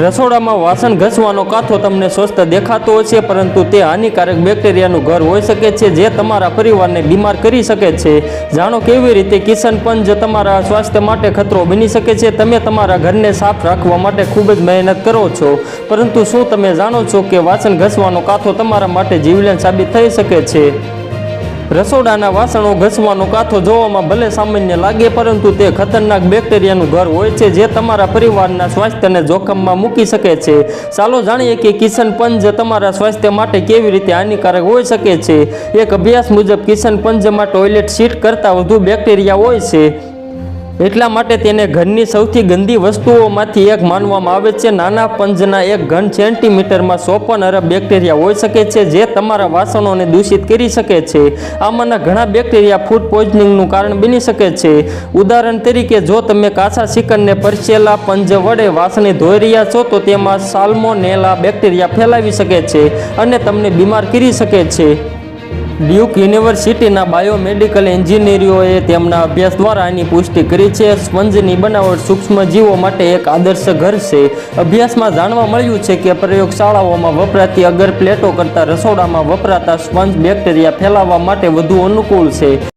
રસોડામાં વાસણ ઘસવાનો કાથો તમને સ્વસ્થ દેખાતો હશે, પરંતુ તે હાનિકારક બેક્ટેરિયાનું ઘર હોઈ શકે છે જે તમારા પરિવારને બીમાર કરી શકે છે. જાણો કેવી રીતે પંજ તમારા સ્વાસ્થ્ય માટે ખતરો બની શકે છે? તમે તમારા ઘરને સાફ રાખવા માટે ખૂબ જ મહેનત કરો છો. પરંતુ શું તમે જાણો છો કે વાસણ ઘસવાનો કાથો તમારા માટે જીવલેણ સાબિત થઈ શકે છે? રસોડાના વાસણો ઘસવાનો કાથો જોવામાં ભલે સામાન્ય લાગે, પરંતુ તે ખતરનાક બેક્ટેરિયાનું ઘર હોય છે જે તમારા પરિવારના સ્વાસ્થ્યને જોખમમાં મૂકી શકે છે. ચાલો જાણીએ કે કિશન પંજ તમારા સ્વાસ્થ્ય માટે કેવી રીતે હાનિકારક હોઈ શકે છે. એક અભ્યાસ મુજબ, કિશન પંજમાં ટોયલેટ સીટ કરતાં વધુ બેક્ટેરિયા હોય છે. એટલા માટે તેને ઘરની સૌથી ગંદી વસ્તુઓમાંથી એક માનવામાં આવે છે. નાના પંજના એક ઘન સેન્ટીમીટરમાં ચોપન અરબ બેક્ટેરિયા હોઈ શકે છે, જે તમારા વાસણોને દૂષિત કરી શકે છે. આમાંના ઘણા બેક્ટેરિયા ફૂડ પોઈઝનિંગનું કારણ બની શકે છે. ઉદાહરણ તરીકે, જો તમે કાચા ચિકનને પરસેલા પંજ વડે વાસણે ધોઈ રહ્યા છો, તો તેમાં સાલ્મોનેલા બેક્ટેરિયા ફેલાવી શકે છે અને તમને બીમાર કરી શકે છે. ડ્યુક યુનિવર્સિટીના બાયોમેડિકલ એન્જિનિયરોએ તેમના અભ્યાસ દ્વારા આની પુષ્ટિ કરી છે. સ્પંજની બનાવટ સૂક્ષ્મજીવો માટે એક આદર્શ ઘર છે. અભ્યાસમાં જાણવા મળ્યું છે કે પ્રયોગશાળાઓમાં વપરાતી અગર પ્લેટો કરતાં રસોડામાં વપરાતા સ્પંજ બેક્ટેરિયા ફેલાવવા માટે વધુ અનુકૂળ છે.